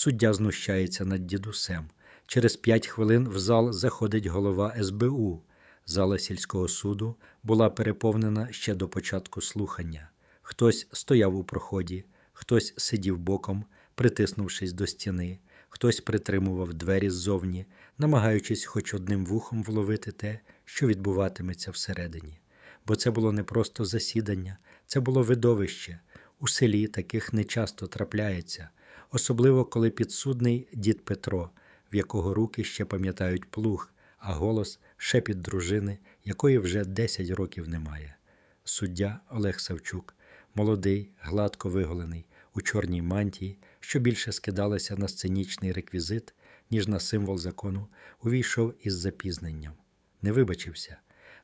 Суддя знущається над дідусем. Через п'ять хвилин в зал заходить голова СБУ. Зала сільського суду була переповнена ще до початку слухання. Хтось стояв у проході, хтось сидів боком, притиснувшись до стіни, хтось притримував двері ззовні, намагаючись хоч одним вухом вловити те, що відбуватиметься всередині. Бо це було не просто засідання, це було видовище. У селі таких не часто трапляється, особливо коли підсудний дід Петро, в якого руки ще пам'ятають плуг, а голос шепіт дружини, якої вже 10 років немає. Суддя Олег Савчук, молодий, гладко виголений, у чорній мантії, що більше скидалася на сценічний реквізит, ніж на символ закону, увійшов із запізненням. Не вибачився,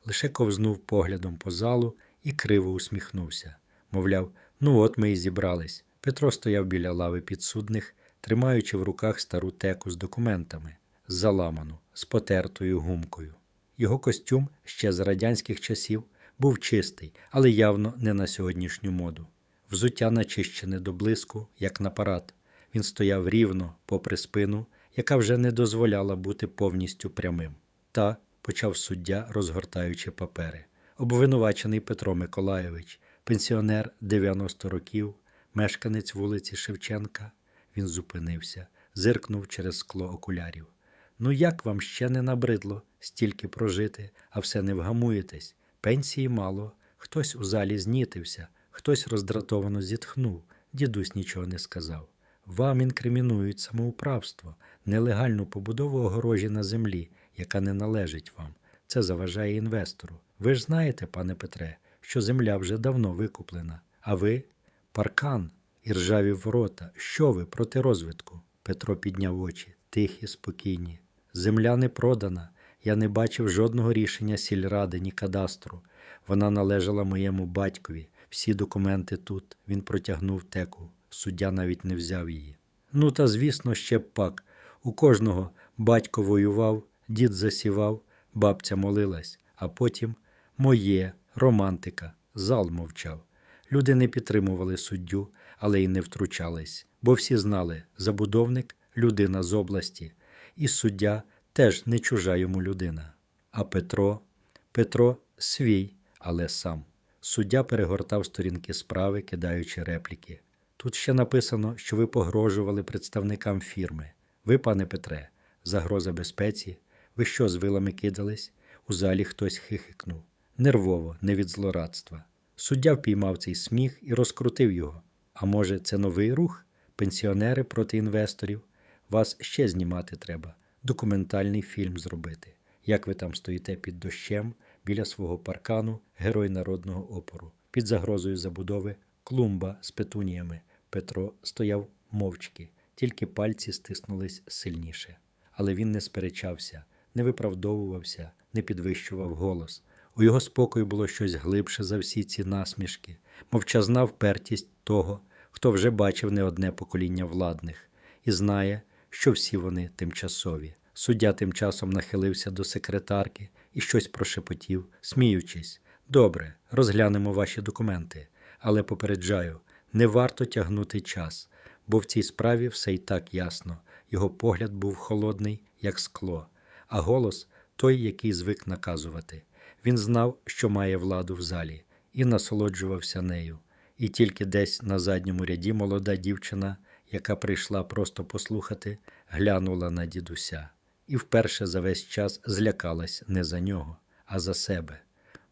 лише ковзнув поглядом по залу і криво усміхнувся. Мовляв, ну от ми і зібрались. Петро стояв біля лави підсудних, тримаючи в руках стару теку з документами, заламану, з потертою гумкою. Його костюм ще з радянських часів був чистий, але явно не на сьогоднішню моду. Взуття начищене до блиску, як на парад. Він стояв рівно, попри спину, яка вже не дозволяла бути повністю прямим. Та почав суддя, розгортаючи папери. Обвинувачений Петро Миколайович, пенсіонер 90 років, мешканець вулиці Шевченка. Він зупинився, зиркнув через скло окулярів. Ну як вам ще не набридло стільки прожити, а все не вгамуєтесь? Пенсії мало, хтось у залі знітився, хтось роздратовано зітхнув, дідусь нічого не сказав. Вам інкримінують самоуправство, нелегальну побудову огорожі на землі, яка не належить вам. Це заважає інвестору. Ви ж знаєте, пане Петре, що земля вже давно викуплена. А ви паркан і ржаві ворота. Що ви проти розвитку? Петро підняв очі, тихі, спокійні. Земля не продана. Я не бачив жодного рішення сільради, ні кадастру. Вона належала моєму батькові. Всі документи тут. Він протягнув теку. Суддя навіть не взяв її. Ну та звісно, ще б пак. У кожного батько воював, дід засівав, бабця молилась, а потім моє, романтика, зал мовчав. Люди не підтримували суддю, але й не втручались, бо всі знали, забудовник людина з області, і суддя теж не чужа йому людина. А Петро, Петро свій, але сам. Суддя перегортав сторінки справи, кидаючи репліки. Тут ще написано, що ви погрожували представникам фірми. Ви, пане Петре, загроза безпеці. Ви що з вилами кидались? У залі хтось хихикнув. Нервово, не від злорадства. Суддя впіймав цей сміх і розкрутив його. А може, це новий рух? Пенсіонери проти інвесторів? Вас ще знімати треба. Документальний фільм зробити. Як ви там стоїте під дощем біля свого паркану, герой народного опору, під загрозою забудови, клумба з петуніями. Петро стояв мовчки, тільки пальці стиснулись сильніше. Але він не сперечався, не виправдовувався, не підвищував голос. У його спокою було щось глибше за всі ці насмішки, мовчазна впертість того, хто вже бачив не одне покоління владних, і знає, що всі вони тимчасові. Суддя тим часом нахилився до секретарки і щось прошепотів, сміючись. Добре, розглянемо ваші документи, але попереджаю, не варто тягнути час, бо в цій справі все й так ясно. Його погляд був холодний, як скло, а голос той, який звик наказувати. Він знав, що має владу в залі, і насолоджувався нею. І тільки десь на задньому ряді молода дівчина, яка прийшла просто послухати, глянула на дідуся і вперше за весь час злякалась не за нього, а за себе.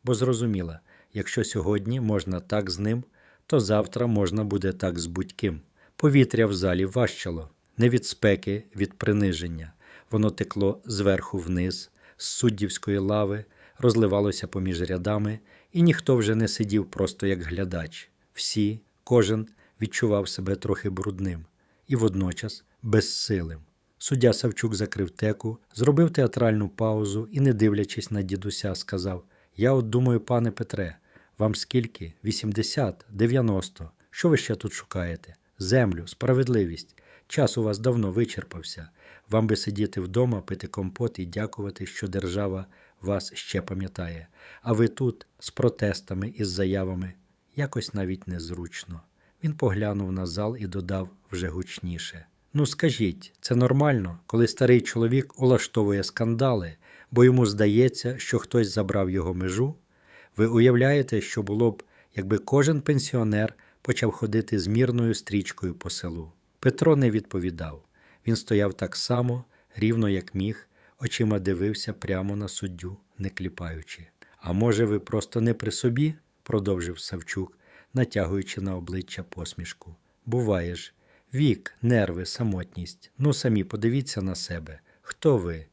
Бо зрозуміла, якщо сьогодні можна так з ним, то завтра можна буде так з будь-ким. Повітря в залі важчало, не від спеки, від приниження. Воно текло зверху вниз, з суддівської лави, розливалося поміж рядами, і ніхто вже не сидів просто як глядач. Всі, кожен відчував себе трохи брудним і водночас безсилим. Суддя Савчук закрив теку, зробив театральну паузу і, не дивлячись на дідуся, сказав: Я от думаю, пане Петре, вам скільки? 80, 90. Що ви ще тут шукаєте? Землю, справедливість. Час у вас давно вичерпався. Вам би сидіти вдома, пити компот і дякувати, що держава вас ще пам'ятає. А ви тут з протестами і з заявами якось навіть незручно. Він поглянув на зал і додав вже гучніше. Ну скажіть, це нормально, коли старий чоловік улаштовує скандали, бо йому здається, що хтось забрав його межу? Ви уявляєте, що було б, якби кожен пенсіонер почав ходити з мірною стрічкою по селу? Петро не відповідав. Він стояв так само, рівно як міг, очима дивився прямо на суддю, не кліпаючи. А може, ви просто не при собі? продовжив Савчук, натягуючи на обличчя посмішку. Буває ж. Вік, нерви, самотність. Ну самі подивіться на себе. Хто ви?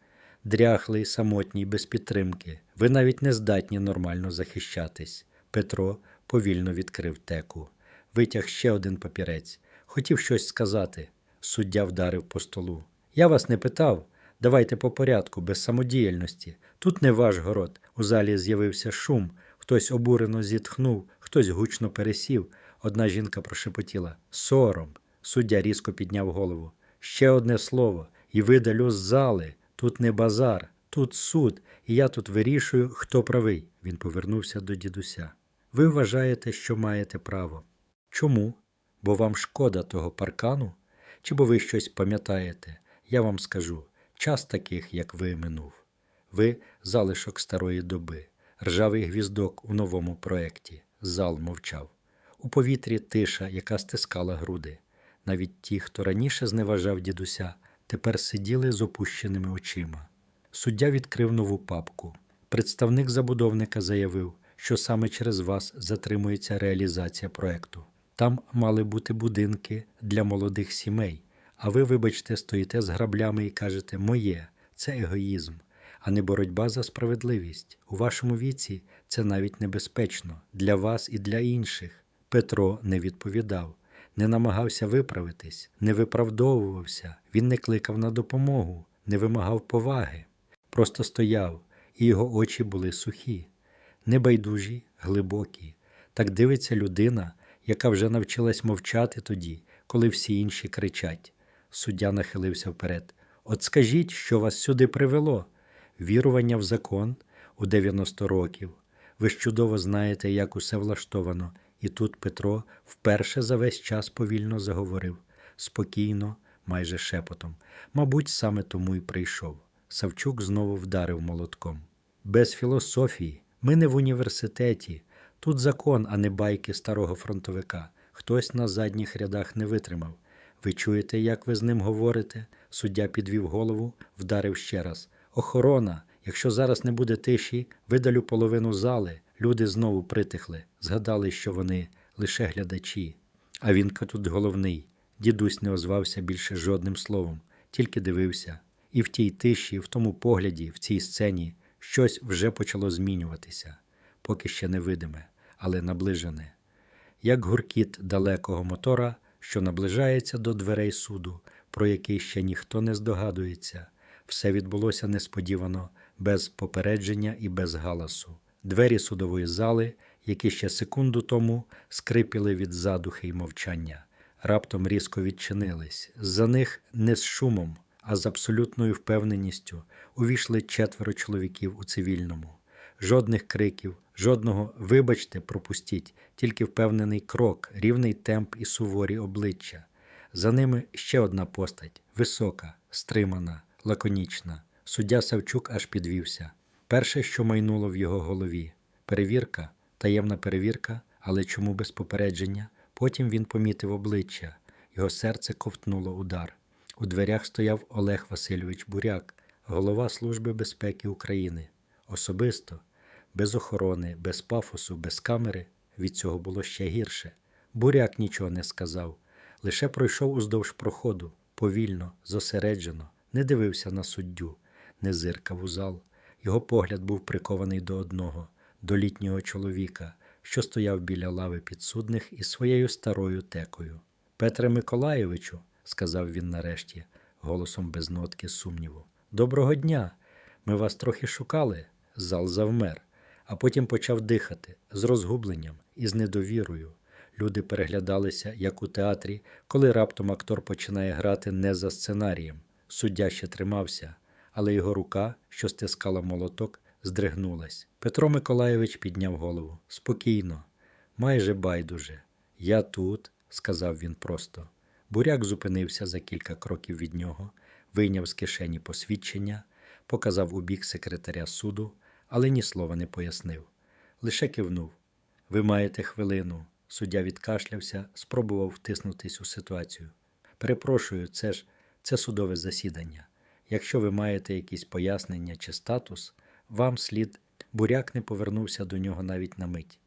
Дряхлий, самотній, без підтримки. Ви навіть не здатні нормально захищатись. Петро повільно відкрив теку. Витяг ще один папірець. Хотів щось сказати. Суддя вдарив по столу. Я вас не питав. Давайте по порядку, без самодіяльності. Тут не ваш город. У залі з'явився шум. Хтось обурено зітхнув, хтось гучно пересів. Одна жінка прошепотіла Сором. Суддя різко підняв голову. Ще одне слово, і видалю з зали. Тут не базар, тут суд, і я тут вирішую, хто правий. Він повернувся до дідуся. Ви вважаєте, що маєте право. Чому? Бо вам шкода того паркану? Чи бо ви щось пам'ятаєте? Я вам скажу час таких, як ви, минув. Ви залишок старої доби, ржавий гвіздок у новому проєкті. Зал мовчав. У повітрі тиша, яка стискала груди. Навіть ті, хто раніше зневажав дідуся, тепер сиділи з опущеними очима. Суддя відкрив нову папку. Представник забудовника заявив, що саме через вас затримується реалізація проекту. Там мали бути будинки для молодих сімей. А ви, вибачте, стоїте з граблями і кажете Моє, це егоїзм, а не боротьба за справедливість. У вашому віці це навіть небезпечно для вас і для інших. Петро не відповідав не намагався виправитись, не виправдовувався, він не кликав на допомогу, не вимагав поваги, просто стояв, і його очі були сухі, небайдужі, глибокі. Так дивиться людина, яка вже навчилась мовчати тоді, коли всі інші кричать. Суддя нахилився вперед. От скажіть, що вас сюди привело? Вірування в закон у 90 років. Ви ж чудово знаєте, як усе влаштовано, і тут Петро вперше за весь час повільно заговорив, спокійно, майже шепотом. Мабуть, саме тому й прийшов. Савчук знову вдарив молотком. Без філософії. Ми не в університеті. Тут закон, а не байки старого фронтовика. Хтось на задніх рядах не витримав. Ви чуєте, як ви з ним говорите? Суддя підвів голову, вдарив ще раз. Охорона, якщо зараз не буде тиші, видалю половину зали. Люди знову притихли, згадали, що вони лише глядачі. А він тут головний. Дідусь не озвався більше жодним словом, тільки дивився. І в тій тиші, в тому погляді, в цій сцені щось вже почало змінюватися, поки ще невидиме, але наближене. Як гуркіт далекого мотора, що наближається до дверей суду, про який ще ніхто не здогадується, все відбулося несподівано, без попередження і без галасу. Двері судової зали, які ще секунду тому скрипіли від задухи й мовчання, раптом різко відчинились. За них не з шумом, а з абсолютною впевненістю увійшли четверо чоловіків у цивільному. Жодних криків, жодного вибачте, пропустіть, тільки впевнений крок, рівний темп і суворі обличчя. За ними ще одна постать висока, стримана, лаконічна. Суддя Савчук аж підвівся. Перше, що майнуло в його голові перевірка, таємна перевірка, але чому без попередження? Потім він помітив обличчя, його серце ковтнуло удар. У дверях стояв Олег Васильович Буряк, голова Служби безпеки України. Особисто, без охорони, без пафосу, без камери від цього було ще гірше. Буряк нічого не сказав, лише пройшов уздовж проходу, повільно, зосереджено, не дивився на суддю, не зиркав у зал. Його погляд був прикований до одного, до літнього чоловіка, що стояв біля лави підсудних із своєю старою текою. Петре Миколаєвичу, сказав він нарешті, голосом без нотки сумніву. Доброго дня! Ми вас трохи шукали. Зал завмер, а потім почав дихати з розгубленням і з недовірою. Люди переглядалися, як у театрі, коли раптом актор починає грати не за сценарієм. Суддя ще тримався, але його рука, що стискала молоток, здригнулась. Петро Миколайович підняв голову. Спокійно, майже байдуже. Я тут, сказав він просто. Буряк зупинився за кілька кроків від нього, вийняв з кишені посвідчення, показав у бік секретаря суду, але ні слова не пояснив. Лише кивнув. Ви маєте хвилину. Суддя відкашлявся, спробував втиснутись у ситуацію. Перепрошую, це ж це судове засідання. Якщо ви маєте якісь пояснення чи статус, вам слід. Буряк не повернувся до нього навіть на мить,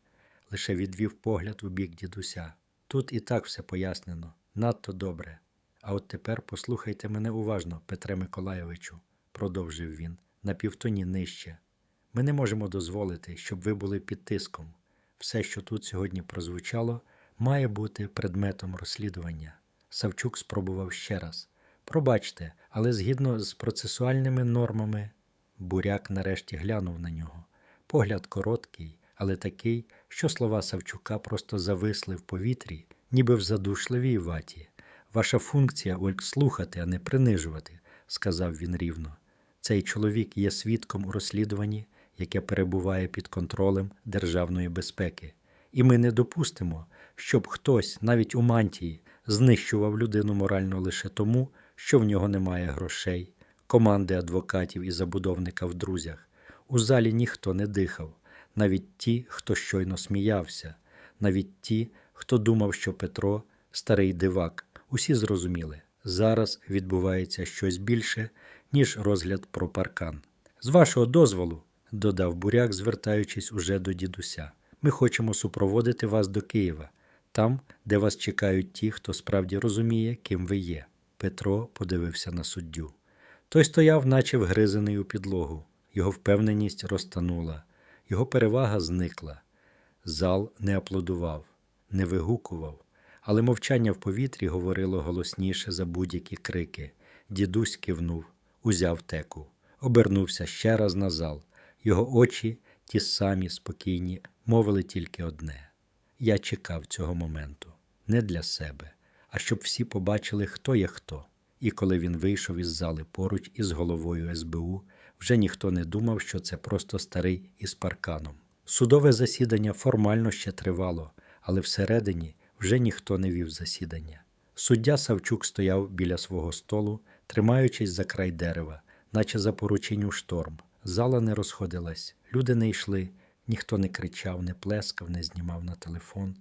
лише відвів погляд у бік дідуся. Тут і так все пояснено, надто добре. А от тепер послухайте мене уважно, Петре Миколайовичу, продовжив він, на півтоні нижче. Ми не можемо дозволити, щоб ви були під тиском. Все, що тут сьогодні прозвучало, має бути предметом розслідування. Савчук спробував ще раз. Пробачте, але згідно з процесуальними нормами, буряк нарешті глянув на нього. Погляд короткий, але такий, що слова Савчука просто зависли в повітрі, ніби в задушливій ваті. Ваша функція Ольг слухати, а не принижувати, сказав він рівно. Цей чоловік є свідком у розслідуванні, яке перебуває під контролем державної безпеки. І ми не допустимо, щоб хтось, навіть у мантії, знищував людину морально лише тому, що в нього немає грошей, команди адвокатів і забудовника в друзях. У залі ніхто не дихав, навіть ті, хто щойно сміявся, навіть ті, хто думав, що Петро старий дивак. Усі зрозуміли, зараз відбувається щось більше, ніж розгляд про паркан. З вашого дозволу, додав буряк, звертаючись уже до дідуся, ми хочемо супроводити вас до Києва, там, де вас чекають ті, хто справді розуміє, ким ви є. Петро подивився на суддю. Той стояв, наче вгризений у підлогу. Його впевненість розтанула, його перевага зникла. Зал не аплодував, не вигукував, але мовчання в повітрі говорило голосніше за будь-які крики. Дідусь кивнув, узяв теку, обернувся ще раз на зал. Його очі, ті самі спокійні, мовили тільки одне: Я чекав цього моменту не для себе, а щоб всі побачили, хто є хто. І коли він вийшов із зали поруч із головою СБУ, вже ніхто не думав, що це просто старий із парканом. Судове засідання формально ще тривало, але всередині вже ніхто не вів засідання. Суддя Савчук стояв біля свого столу, тримаючись за край дерева, наче за порученню шторм. Зала не розходилась, люди не йшли, ніхто не кричав, не плескав, не знімав на телефон.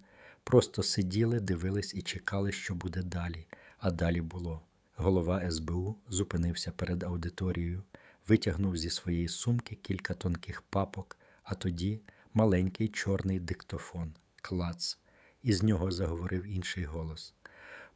Просто сиділи, дивились і чекали, що буде далі. А далі було. Голова СБУ зупинився перед аудиторією, витягнув зі своєї сумки кілька тонких папок, а тоді маленький чорний диктофон, клац. Із нього заговорив інший голос.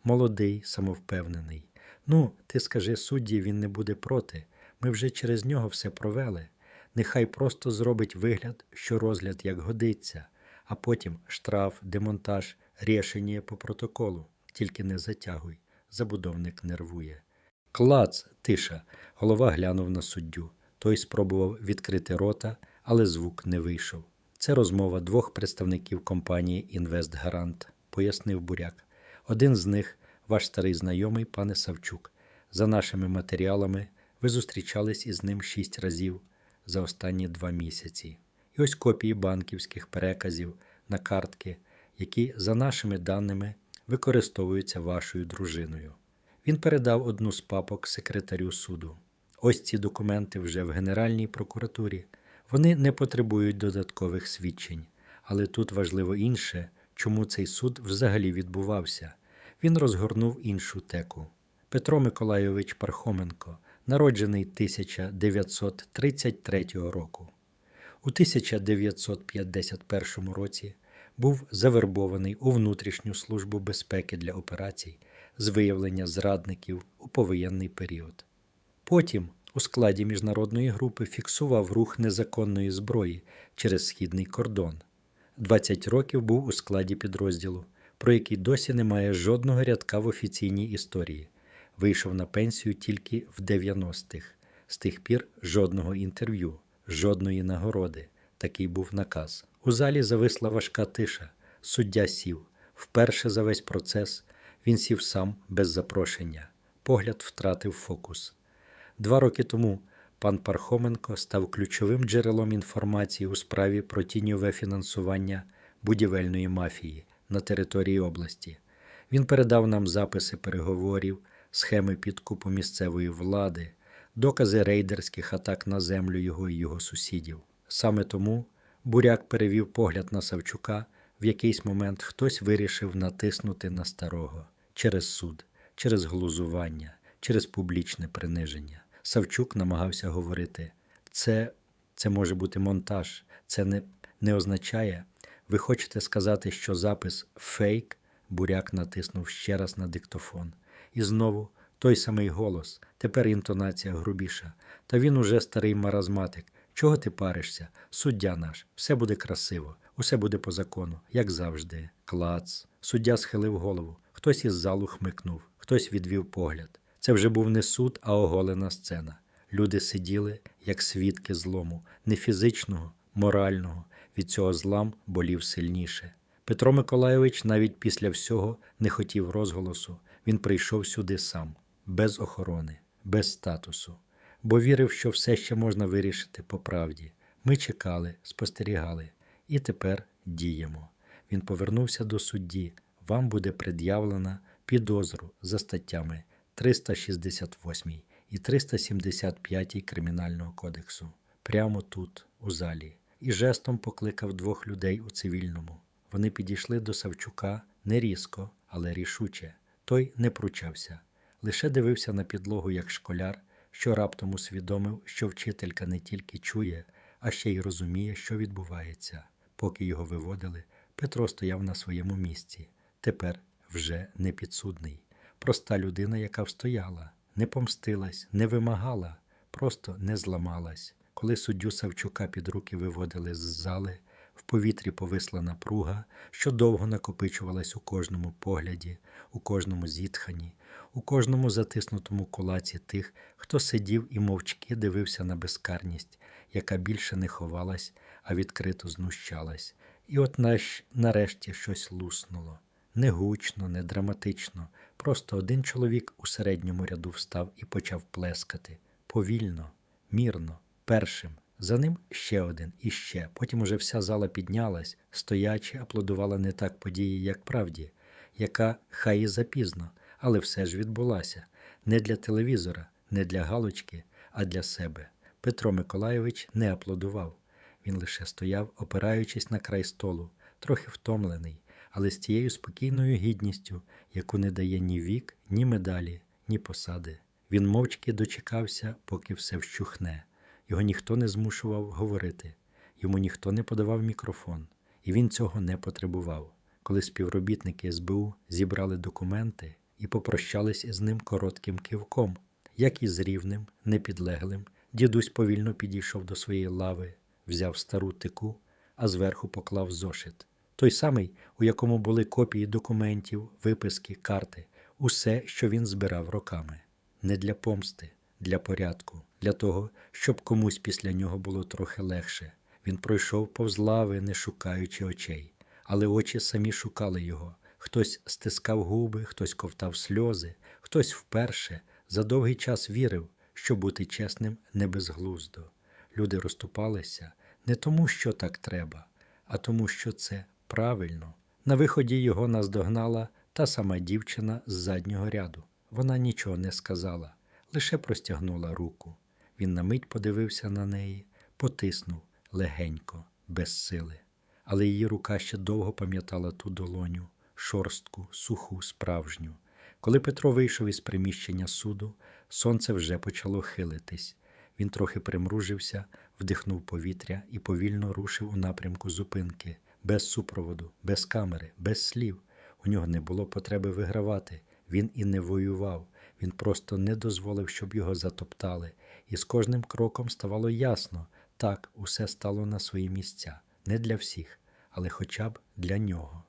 Молодий, самовпевнений. Ну, ти скажи судді, він не буде проти. Ми вже через нього все провели. Нехай просто зробить вигляд, що розгляд як годиться, а потім штраф, демонтаж, рішення по протоколу. Тільки не затягуй. Забудовник нервує. Клац, тиша. Голова глянув на суддю. Той спробував відкрити рота, але звук не вийшов. Це розмова двох представників компанії Інвестгарант, пояснив буряк. Один з них ваш старий знайомий, пане Савчук. За нашими матеріалами, ви зустрічались із ним шість разів за останні два місяці. І ось копії банківських переказів на картки, які, за нашими даними, використовуються вашою дружиною. Він передав одну з папок секретарю суду. Ось ці документи вже в Генеральній прокуратурі. Вони не потребують додаткових свідчень, але тут важливо інше, чому цей суд взагалі відбувався. Він розгорнув іншу теку. Петро Миколайович Пархоменко, народжений 1933 року. У 1951 році був завербований у внутрішню службу безпеки для операцій з виявлення зрадників у повоєнний період. Потім у складі міжнародної групи фіксував рух незаконної зброї через східний кордон. 20 років був у складі підрозділу, про який досі немає жодного рядка в офіційній історії. Вийшов на пенсію тільки в 90-х. З тих пір жодного інтерв'ю, жодної нагороди. Такий був наказ. У залі зависла важка тиша. Суддя сів. Вперше за весь процес він сів сам без запрошення. Погляд втратив фокус. Два роки тому пан Пархоменко став ключовим джерелом інформації у справі про тіньове фінансування будівельної мафії на території області. Він передав нам записи переговорів, схеми підкупу місцевої влади, докази рейдерських атак на землю його і його сусідів. Саме тому буряк перевів погляд на Савчука. В якийсь момент хтось вирішив натиснути на старого через суд, через глузування, через публічне приниження. Савчук намагався говорити: це, це може бути монтаж, це не, не означає. Ви хочете сказати, що запис фейк? Буряк натиснув ще раз на диктофон. І знову той самий голос, тепер інтонація грубіша. Та він уже старий маразматик. Чого ти паришся? Суддя наш, все буде красиво, усе буде по закону, як завжди. Клац. Суддя схилив голову. Хтось із залу хмикнув, хтось відвів погляд. Це вже був не суд, а оголена сцена. Люди сиділи, як свідки злому, не фізичного, морального. Від цього злам болів сильніше. Петро Миколайович навіть після всього не хотів розголосу. Він прийшов сюди сам, без охорони, без статусу, бо вірив, що все ще можна вирішити по правді. Ми чекали, спостерігали, і тепер діємо. Він повернувся до судді. Вам буде пред'явлена підозру за статтями 368 і 375 Кримінального кодексу прямо тут, у залі, і жестом покликав двох людей у цивільному. Вони підійшли до Савчука не різко, але рішуче. Той не пручався, лише дивився на підлогу як школяр, що раптом усвідомив, що вчителька не тільки чує, а ще й розуміє, що відбувається. Поки його виводили, Петро стояв на своєму місці. Тепер вже не підсудний. Проста людина, яка встояла, не помстилась, не вимагала, просто не зламалась. Коли суддю Савчука під руки виводили з зали, в повітрі повисла напруга, що довго накопичувалась у кожному погляді, у кожному зітханні, у кожному затиснутому кулаці тих, хто сидів і мовчки дивився на безкарність, яка більше не ховалась, а відкрито знущалась. І от наш нарешті щось луснуло. Не гучно, не драматично. Просто один чоловік у середньому ряду встав і почав плескати. Повільно, мірно, першим. За ним ще один і ще. Потім уже вся зала піднялась, стоячи, аплодувала не так події, як правді, яка хай і запізно, але все ж відбулася. Не для телевізора, не для галочки, а для себе. Петро Миколайович не аплодував. Він лише стояв, опираючись на край столу, трохи втомлений, але з тією спокійною гідністю, яку не дає ні вік, ні медалі, ні посади. Він мовчки дочекався, поки все вщухне. Його ніхто не змушував говорити, йому ніхто не подавав мікрофон, і він цього не потребував. Коли співробітники СБУ зібрали документи і попрощались із ним коротким кивком, як і з рівним, непідлеглим, дідусь повільно підійшов до своєї лави, взяв стару тику, а зверху поклав зошит. Той самий, у якому були копії документів, виписки, карти, усе, що він збирав роками, не для помсти, для порядку, для того, щоб комусь після нього було трохи легше. Він пройшов повз лави, не шукаючи очей, але очі самі шукали його. Хтось стискав губи, хтось ковтав сльози, хтось вперше за довгий час вірив, що бути чесним не безглуздо. Люди розступалися не тому, що так треба, а тому, що це правильно. На виході його наздогнала та сама дівчина з заднього ряду. Вона нічого не сказала, лише простягнула руку. Він на мить подивився на неї, потиснув легенько, без сили. Але її рука ще довго пам'ятала ту долоню, шорстку, суху, справжню. Коли Петро вийшов із приміщення суду, сонце вже почало хилитись. Він трохи примружився, вдихнув повітря і повільно рушив у напрямку зупинки, без супроводу, без камери, без слів. У нього не було потреби вигравати. Він і не воював. Він просто не дозволив, щоб його затоптали. І з кожним кроком ставало ясно так, усе стало на свої місця, не для всіх, але хоча б для нього.